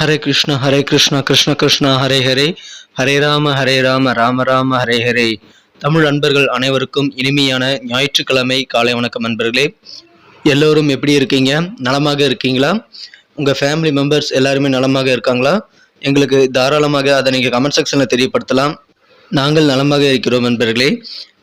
ஹரே கிருஷ்ண ஹரே கிருஷ்ண கிருஷ்ண கிருஷ்ணா ஹரே ஹரே ஹரே ராம ஹரே ராம ராம ராம ஹரே ஹரே தமிழ் அன்பர்கள் அனைவருக்கும் இனிமையான ஞாயிற்றுக்கிழமை காலை வணக்கம் அன்பர்களே. எல்லோரும் எப்படி இருக்கீங்க? நலமாக இருக்கீங்களா? உங்கள் ஃபேமிலி மெம்பர்ஸ் எல்லாருமே நலமாக இருக்காங்களா? எங்களுக்கு தாராளமாக அதை நீங்கள் கமெண்ட் செக்ஷனில் தெரியப்படுத்தலாம். நாங்கள் நலமாக இருக்கிறோம் நண்பர்களே.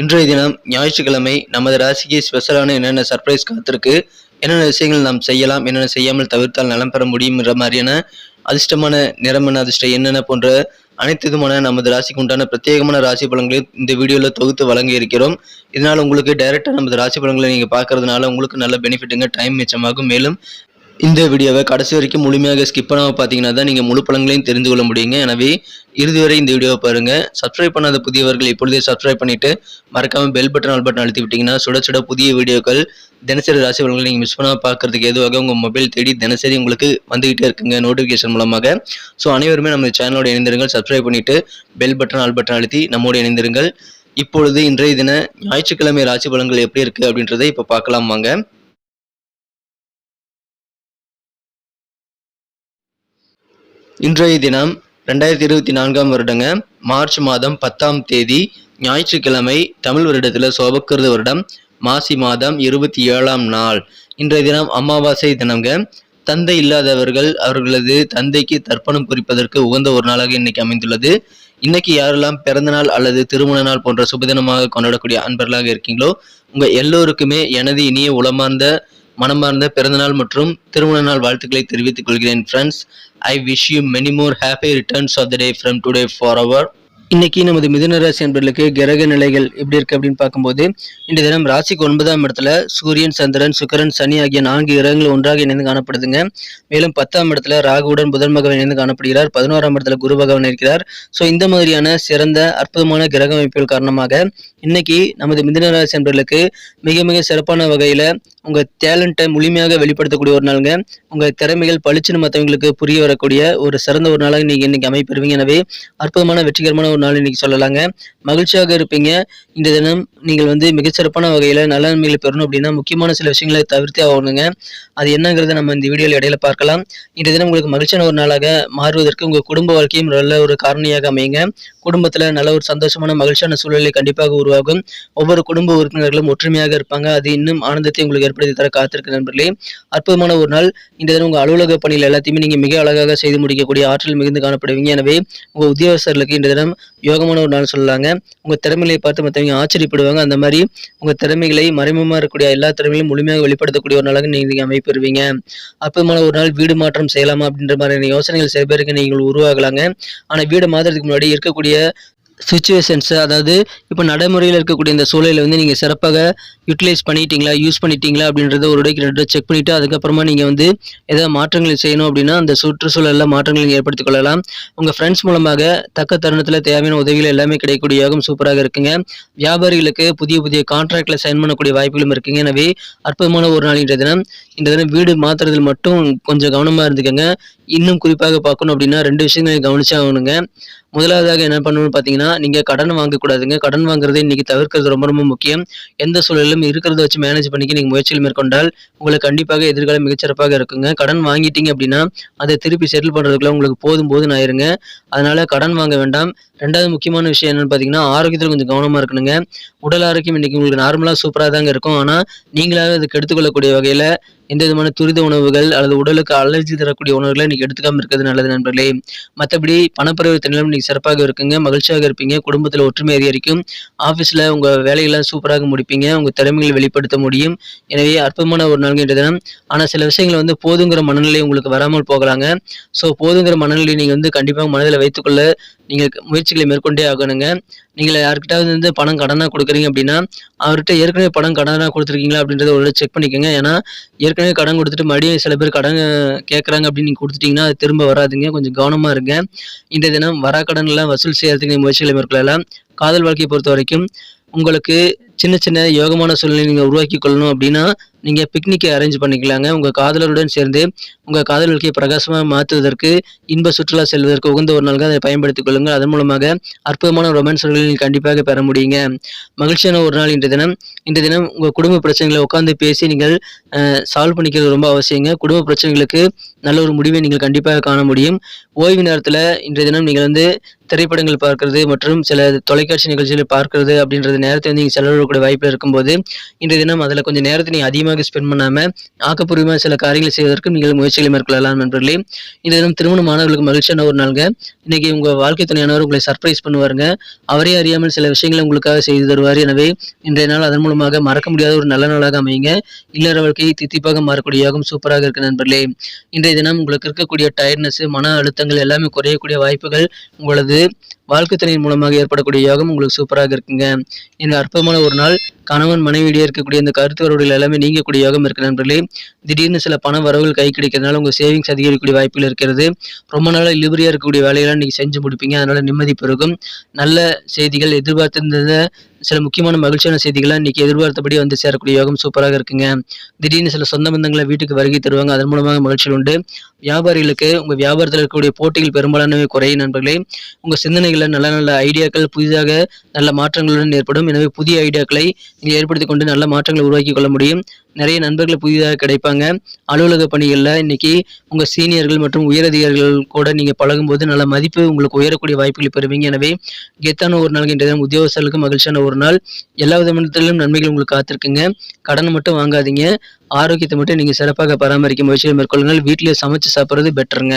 இன்றைய தினம் ஞாயிற்றுக்கிழமை நமது ராசிக்கு ஸ்பெஷலான என்னென்ன சர்ப்ரைஸ் காத்திருக்கு என்னென்ன விஷயங்கள் நாம் செய்யலாம் என்னென்ன செய்யாமல் தவிர்த்தால் நலம் பெற முடியும்ன்ற மாதிரியான அதிர்ஷ்டமான நிறமன அதிர்ஷ்டம் என்னென்ன போன்ற அனைத்து விதமான நமது ராசிக்கு உண்டான பிரத்யேகமான ராசி பலன்களை இந்த வீடியோவில் தொகுத்து வழங்க இருக்கிறோம். இதனால் உங்களுக்கு டைரெக்டாக நமது ராசி பலன்களை நீங்கள் பார்க்கறதுனால உங்களுக்கு நல்ல பெனிஃபிட்டுங்க டைம் மிச்சமாகும். மேலும் இந்த வீடியோவை கடைசி வரைக்கும் முழுமையாக ஸ்கிப் பண்ணாமல் பார்த்தீங்கன்னா தான் நீங்கள் முழு பழங்களையும் தெரிந்து கொள்ள முடியுங்க. எனவே இறுதி வரை இந்த வீடியோவை பாருங்கள் சப்ஸ்கிரைப் பண்ணாத புதியவர்கள் இப்பொழுதே சப்ஸ்கிரைப் பண்ணிவிட்டு மறக்காமல் பெல் பட்டன் ஆல் பட்டன் அழுத்தி விட்டிங்கன்னா சுட சுட புதிய வீடியோக்கள் தினசரி ராசி பலன்களை நீங்கள் மிஸ் பண்ணாமல் பார்க்கறதுக்கு எதுவாக உங்கள் மொபைல் தேடி தினசரி உங்களுக்கு வந்துகிட்டே இருக்குங்க நோட்டிஃபிகேஷன் மூலமாக. ஸோ அனைவருமே நம்ம சேனலோட இணைந்திருங்கள். சப்ஸ்கிரைப் பண்ணிவிட்டு பெல் பட்டன் ஆல் பட்டன் அழுத்தி நம்மோடு இணைந்திருங்கள். இப்பொழுது இன்றைய தின ஞாயிற்றுக்கிழமை ராசி பலன்கள் எப்படி இருக்குது அப்படின்றத இப்போ பார்க்கலாம் வாங்க. இன்றைய தினம் ரெண்டாயிரத்தி இருபத்தி நான்காம் வருடங்க. மார்ச் மாதம் பத்தாம் தேதி ஞாயிற்றுக்கிழமை தமிழ் வருடத்தில் சோபக்கிருத வருடம் மாசி மாதம் இருபத்தி ஏழாம் நாள். இன்றைய தினம் அமாவாசை தினங்க. தந்தை இல்லாதவர்கள் அவர்களது தந்தைக்கு தர்ப்பணம் குறிப்பதற்கு உகந்த ஒரு நாளாக இன்னைக்கு அமைந்துள்ளது. இன்னைக்கு யாரெல்லாம் பிறந்த நாள் அல்லது திருமண நாள் போன்ற சுபதினமாக கொண்டாடக்கூடிய அன்பர்களாக இருக்கீங்களோ உங்க எல்லோருக்குமே எனது இனிய உளமார்ந்த மனமார்ந்த பிறந்தநாள் மற்றும் திருமண நாள் வாழ்த்துக்களை தெரிவித்துக் கொள்கிறேன் friends I wish you many more happy returns of the day from today for our இன்னைக்கு நமது மிதுன ராசி என்பர்களுக்கு கிரக நிலைகள் எப்படி இருக்கு அப்படின்னு பார்க்கும்போது இந்த தினம் ராசிக்கு ஒன்பதாம் இடத்துல சூரியன் சந்திரன் சுக்கரன் சனி ஆகிய நான்கு கிரகங்கள் ஒன்றாக இணைந்து காணப்படுதுங்க. மேலும் பத்தாம் இடத்துல ராகுவுடன் புதன் பகவான் இணைந்து காணப்படுகிறார். பதினோராம் இடத்துல குரு பகவான் இருக்கிறார். ஸோ இந்த மாதிரியான சிறந்த அற்புதமான கிரக அமைப்புகள் காரணமாக இன்னைக்கு நமது மிதுன ராசி என்பர்களுக்கு மிக மிக சிறப்பான வகையில உங்கள் டேலண்ட்டை முழுமையாக வெளிப்படுத்தக்கூடிய ஒரு நாளுங்க. உங்கள் திறமைகள் பளிச்சுன்னு மற்றவங்களுக்கு புரிய வரக்கூடிய ஒரு சிறந்த ஒரு நாளாக நீங்கள் இன்றைக்கி அமைப்பெறுவீங்க. எனவே அற்புதமான வெற்றிகரமான ஒரு நாள் இன்றைக்கி சொல்லலாங்க. மகிழ்ச்சியாக இருப்பீங்க. இந்த தினம் நீங்கள் வந்து மிகச்சிறப்பான வகையில் நல்ல நன்மைகளை பெறணும் அப்படின்னா முக்கியமான சில விஷயங்களை தவிர்த்தே ஆகணுங்க. அது என்னங்கிறத நம்ம இந்த வீடியோவில் இடையில பார்க்கலாம். இந்த தினம் உங்களுக்கு மகிழ்ச்சியான ஒரு நாளாக மாறுவதற்கு உங்கள் குடும்ப வாழ்க்கையும் நல்ல ஒரு காரணியாக அமையுங்க. குடும்பத்தில் நல்ல ஒரு சந்தோஷமான மகிழ்ச்சியான சூழ்நிலை கண்டிப்பாக உருவாகும். ஒவ்வொரு குடும்ப உறுப்பினர்களும் ஒற்றுமையாக இருப்பாங்க. அது இன்னும் ஆனந்தத்தை உங்களுக்கு ஏற்படுத்தி தர காத்திருக்கு நண்பர்களே அற்புதமான ஒரு நாள். இந்த தினம் உங்கள் அலுவலக பணியில் எல்லாத்தையுமே நீங்கள் மிக அழகாக செய்து முடிக்கக்கூடிய ஆற்றல் மிகுந்து காணப்படுவீங்க. எனவே உங்கள் உத்தியோகஸ்தர்களுக்கு இந்த தினம் யோகமான ஒரு நாள் சொல்லலாங்க. உங்கள் திறமைகளை பார்த்து மற்றவங்க ஆச்சரியப்படுவாங்க. அந்த மாதிரி உங்கள் திறமைகளை மறைமுகமாக இருக்கக்கூடிய எல்லா திறமைகளையும் முழுமையாக வெளிப்படுத்தக்கூடிய ஒரு நாளாக நீங்கள் அமைப்பெறுவீங்க. அற்புதமான ஒரு நாள் வீடு மாற்றம் செய்யலாமா அப்படின்ற மாதிரியான யோசனைகள் சில பேருக்கு நீங்கள் உருவாகலாங்க. ஆனால் வீடு மாற்றுறதுக்கு முன்னாடி இருக்கக்கூடிய சுச்சுவேஷன்ஸ் அதாவது இப்போ நடைமுறையில் இருக்கக்கூடிய இந்த சூழலை வந்து நீங்கள் சிறப்பாக யூட்டிலைஸ் பண்ணிட்டீங்களா யூஸ் பண்ணிட்டீங்களா அப்படின்றத ஒரு இடைக்கு ரெண்டு செக் பண்ணிவிட்டு அதுக்கப்புறமா நீங்கள் வந்து ஏதாவது மாற்றங்களை செய்யணும் அப்படின்னா அந்த சுற்றுச்சூழலில் மாற்றங்களை நீங்கள் ஏற்படுத்திக் கொள்ளலாம். உங்கள் ஃப்ரெண்ட்ஸ் மூலமாக தக்க தருணத்தில் தேவையான உதவிகள் எல்லாமே கிடைக்கக்கூடிய யோகம் சூப்பராக இருக்குங்க. வியாபாரிகளுக்கு புதிய புதிய கான்ட்ராக்டில் சைன் பண்ணக்கூடிய வாய்ப்புகளும் இருக்குங்க. எனவே அற்புதமான ஒரு நாள் இன்றைய தினம். இந்த தினம் வீடு மாற்றுறதில் மட்டும் கொஞ்சம் கவனமாக இருந்துக்கோங்க. இன்னும் குறிப்பாக பார்க்கணும் அப்படின்னா ரெண்டு விஷயங்களை கவனிச்சாகணுங்க. முதலாவதாக என்ன பண்ணணும்னு பார்த்தீங்கன்னா நீங்கள் கடன் வாங்கக்கூடாதுங்க. கடன் வாங்குறதை இன்றைக்கி தவிர்க்கிறது ரொம்ப ரொம்ப முக்கியம். எந்த சூழலிலும் இருக்கிறத வச்சு மேனேஜ் பண்ணிக்க நீங்கள் முயற்சிகள் மேற்கொண்டால் உங்களுக்கு கண்டிப்பாக எதிர்காலம் மிகச்சிறப்பாக இருக்குங்க. கடன் வாங்கிட்டீங்க அப்படின்னா அதை திருப்பி செட்டில் பண்ணுறதுக்குள்ள உங்களுக்கு போதும் போதும் ஆயிருங்க. அதனால் கடன் வாங்க வேண்டாம். ரெண்டாவது முக்கியமான விஷயம் என்னன்னு பார்த்தீங்கன்னா ஆரோக்கியத்தில் கொஞ்சம் கவனமாக இருக்கணுங்க. உடல் ஆரோக்கியம் இன்னைக்கு உங்களுக்கு நார்மலாக சூப்பராக தாங்க இருக்கும். ஆனால் நீங்களாக அதுக்கு எடுத்துக்கொள்ளக்கூடிய வகையில் எந்த விதமான துரித உணவுகள் அல்லது உடலுக்கு அலர்ஜி தரக்கூடிய உணவுகளை இன்னைக்கு எடுத்துக்காமல் இருக்கிறது நல்லது நண்பர்களே. மற்றபடி பணப்பரிவர்த்தனைகளும் இன்றைக்கி சிறப்பாக இருக்குங்க. மகிழ்ச்சியாக இருப்பீங்க. குடும்பத்தில் ஒற்றுமை அதிகரிக்கும். ஆஃபீஸில் உங்கள் வேலையெல்லாம் சூப்பராக முடிப்பீங்க. உங்கள் திறமைகளை வெளிப்படுத்த முடியும். எனவே அற்புதமான ஒரு நாள் இன்றைய தினம். ஆனால் சில விஷயங்கள் வந்து போதுங்கிற மனநிலை உங்களுக்கு வராமல் போகலாங்க. ஸோ போதுங்கிற மனநிலையை நீங்கள் வந்து கண்டிப்பாக மனதில் வைத்துக்கொள்ள நீங்கள் முயற்சி முயற்சிகளை மேற்கொண்டே ஆகணுங்க. நீங்கள் யாருக்கிட்டாவது வந்து பணம் கடனாக கொடுக்குறீங்க அப்படின்னா அவர்கிட்ட ஏற்கனவே பணம் கடனாக கொடுத்துருக்கீங்களா அப்படின்றத ஒரு செக் பண்ணிக்கோங்க. ஏன்னா ஏற்கனவே கடன் கொடுத்துட்டு மறுபடியும் சில பேர் கடன் கேட்குறாங்க அப்படின்னு நீங்கள் கொடுத்துட்டிங்கன்னா அது திரும்ப வராதுங்க. கொஞ்சம் கவனமாக இருங்க. இந்த தினம் வரா கடன்லாம் வசூல் செய்யறதுக்கு முயற்சிகளை மேற்கொள்ளலாம். காதல் வாழ்க்கையை பொறுத்த வரைக்கும் உங்களுக்கு சின்ன சின்ன யோகமான சூழ்நிலை நீங்கள் உருவாக்கி கொள்ளணும் அப்படின்னா நீங்கள் பிக்னிக்கை அரேஞ்ச் பண்ணிக்கலாங்க. உங்கள் காதலருடன் சேர்ந்து உங்கள் காதல் வாழ்க்கையை பிரகாசமாக மாற்றுவதற்கு இன்ப சுற்றுலா செல்வதற்கு உகந்த ஒரு நாளாக அதை பயன்படுத்திக் கொள்ளுங்கள். அதன் மூலமாக அற்புதமான ரொமான்ஸ்களை நீங்கள் கண்டிப்பாக பெற முடியுங்க. மகிழ்ச்சியான ஒரு நாள் இன்றைய தினம். இன்றைய தினம் உங்கள் குடும்ப பிரச்சனைகளை உட்காந்து பேசி நீங்கள் சால்வ் பண்ணிக்கிறது ரொம்ப அவசியங்க. குடும்ப பிரச்சனைகளுக்கு நல்ல ஒரு முடிவை நீங்கள் கண்டிப்பாக காண முடியும். ஓய்வு நேரத்தில் இன்றைய தினம் நீங்கள் வந்து திரைப்படங்கள் பார்க்கறது மற்றும் சில தொலைக்காட்சி நிகழ்ச்சிகளை பார்க்கறது அப்படின்றது நேரத்தை வந்து நீங்கள் செலவிடக்கூடிய வாய்ப்பில் இருக்கும்போது இன்றைய தினம் அதில் கொஞ்சம் நேரத்தை நீங்கள் அதிகமாக ஸ்பெண்ட் பண்ணாமல் ஆக்கப்பூர்வமாக சில காரியங்களை செய்வதற்கு நீங்கள் முயற்சிகளை மேற்கொள்ளலாம் நண்பர்களே. இந்த தினம் திருமணமானவர்களுக்கு மகிழ்ச்சியான ஒரு நாளுங்க. இன்னைக்கு உங்கள் வாழ்க்கை துணையானவர் உங்களை சர்ப்ரைஸ் பண்ணுவாருங்க. அவரே அறியாமல் சில விஷயங்களை உங்களுக்காக செய்து தருவார். எனவே இன்றைய நாள் அதன் மூலமாக மறக்க முடியாத ஒரு நல்ல நாளாக அமையுங்க. இல்லற வாழ்க்கையை தித்திப்பாக மாறக்கூடிய யோகம் சூப்பராக இருக்கு நண்பர்களே. இன்றைய தினம் உங்களுக்கு இருக்கக்கூடிய டயர்ட்னஸ் மன அழுத்தங்கள் எல்லாமே குறையக்கூடிய வாய்ப்புகள் உங்களது வாழ்க்கை துணையின் மூலமாக ஏற்படக்கூடிய யோகம் உங்களுக்கு சூப்பராக இருக்குங்க. இன்னும் அற்புதமான ஒரு நாள் கணவன் மனைவியிடையே இருக்கக்கூடிய இந்த கருத்து வரவுகள் எல்லாமே நீங்கக்கூடிய யோகம் இருக்கு நண்பர்களே. திடீர்னு சில பண வரவுகள் கை கிடைக்கிறதுனால உங்கள் சேவிங்ஸ் அதிகரிக்கக்கூடிய வாய்ப்புகள் இருக்கிறது. ரொம்ப நாளாக இழுபறியாக இருக்கக்கூடிய வேலையெல்லாம் நீங்கள் செஞ்சு முடிப்பீங்க. அதனால் நிம்மதி பெருகும். நல்ல செய்திகள் எதிர்பார்த்திருந்ததை சில முக்கியமான மகிழ்ச்சியான செய்திகள்லாம் இன்னைக்கு எதிர்பார்த்தபடி வந்து சேரக்கூடிய யோகம் சூப்பராக இருக்குங்க. திடீர்னு சில சொந்த பந்தங்களை வீட்டுக்கு வருகை தருவாங்க. அதன் மூலமாக மகிழ்ச்சிகள் உண்டு. வியாபாரிகளுக்கு உங்கள் வியாபாரத்தில் இருக்கக்கூடிய போட்டிகள் பெரும்பாலானவை குறையும் நண்பர்களே. உங்கள் சிந்தனைகளில் நல்ல நல்ல ஐடியாக்கள் புதிதாக நல்ல மாற்றங்களுடன் ஏற்படும். எனவே புதிய ஐடியாக்களை நீங்கள் ஏற்படுத்தி கொண்டு நல்ல மாற்றங்களை உருவாக்கி கொள்ள முடியும். நிறைய நண்பர்கள் புதிதாக கிடைப்பாங்க. அலுவலக பணிகளில் இன்றைக்கி உங்கள் சீனியர்கள் மற்றும் உயரதிகாரிகள் கூட நீங்கள் பழகும்போது நல்ல மதிப்பு உங்களுக்கு உயரக்கூடிய வாய்ப்புகளை பெறுவீங்க. எனவே கெத்தான ஒரு நாள் இன்றைய தினம் உத்தியோகஸ்தர்களுக்கு மகிழ்ச்சியான ஒரு நாள். எல்லா விதத்திலும் நன்மைகள் உங்களுக்கு காத்திருக்குங்க. கடன் மட்டும் வாங்காதீங்க. ஆரோக்கியத்தை மட்டும் நீங்கள் சிறப்பாக பராமரிக்க முயற்சியை மேற்கொள்ளுங்கள். வீட்டிலேயே சமைச்சு சாப்பிட்றது பெட்டருங்க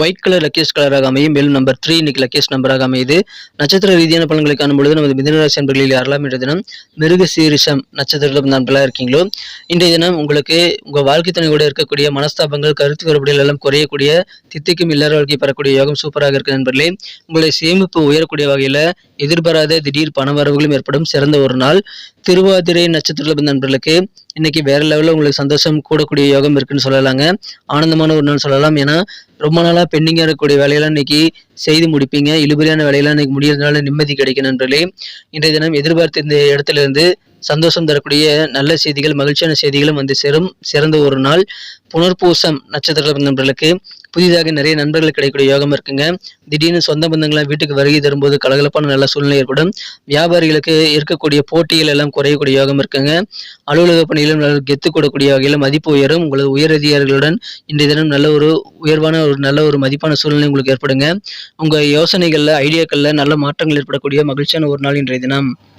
ஒயிட் கலர் லக்கேஸ் கலராக அமையும். மேலும் நம்பர் த்ரீ இன்னைக்கு லக்கேஸ் நம்பராக அமையுது. நட்சத்திர ரீதியான பலன்களை காணும் பொழுது நமது மிதனராசி அன்பர்களில் யாரெல்லாம் இன்றைய தினம் மிருக சீரிஷம் நட்சத்திரத்தில் நண்பர்களாக இருக்கீங்களோ? இன்றைய தினம் உங்களுக்கு உங்கள் வாழ்க்கை துணையோட இருக்கக்கூடிய மனஸ்தாபங்கள் கருத்து வேறுபாடுகள் எல்லாம் குறையக்கூடிய தித்திக்கும் இல்லாத வாழ்க்கை பெறக்கூடிய யோகம் சூப்பராக இருக்கு நண்பர்களே. உங்களுடைய சேமிப்பு உயரக்கூடிய வகையில் எதிர்பாராத திடீர் பண வரவுகளும் ஏற்படும். சிறந்த ஒரு நாள். திருவாதிரை நட்சத்திரத்தில் நண்பர்களுக்கு இன்னைக்கு வேற லெவலில் உங்களுக்கு சந்தோஷம் கூடக்கூடிய யோகம் இருக்குன்னு சொல்லலாங்க. ஆனந்தமான ஒரு நாள் சொல்லலாம். ஏன்னா ரொம்ப நாளாக பெண்டிங்காக இருக்கக்கூடிய வேலையெல்லாம் இன்னைக்கு செய்து முடிப்பீங்க. இழுபறியான வேலையெல்லாம் இன்னைக்கு முடியறதுனால நிம்மதி கிடைக்கும் நண்பர்களே இன்றைய தினம் எதிர்பார்த்த இந்த இடத்துல இருந்து சந்தோஷம் தரக்கூடிய நல்ல செய்திகள் மகிழ்ச்சியான செய்திகளும் வந்து சேரும். சிறந்த ஒரு நாள். புனர்பூசம் நட்சத்திர நண்பர்களுக்கு புதிதாக நிறைய நண்பர்கள் கிடைக்கக்கூடிய யோகம் இருக்குங்க. திடீர்னு சொந்த பந்தங்களாம் வீட்டுக்கு வருகை தரும்போது கலகலப்பான நல்ல சூழ்நிலை ஏற்படும். வியாபாரிகளுக்கு இருக்கக்கூடிய போட்டிகள் எல்லாம் குறையக்கூடிய யோகம் இருக்குங்க. அலுவலக பணியிலும் நல்ல கெத்து கூடக்கூடிய வகையில் மதிப்பு உயரும். உங்களது உயரதிகாரிகளுடன் இன்றைய தினம் நல்ல ஒரு உயர்வான ஒரு நல்ல ஒரு மதிப்பான சூழ்நிலை உங்களுக்கு ஏற்படுங்க. உங்கள் யோசனைகளில் ஐடியாக்களில் நல்ல மாற்றங்கள் ஏற்படக்கூடிய மகிழ்ச்சியான ஒரு நாள் இன்றைய தினம்.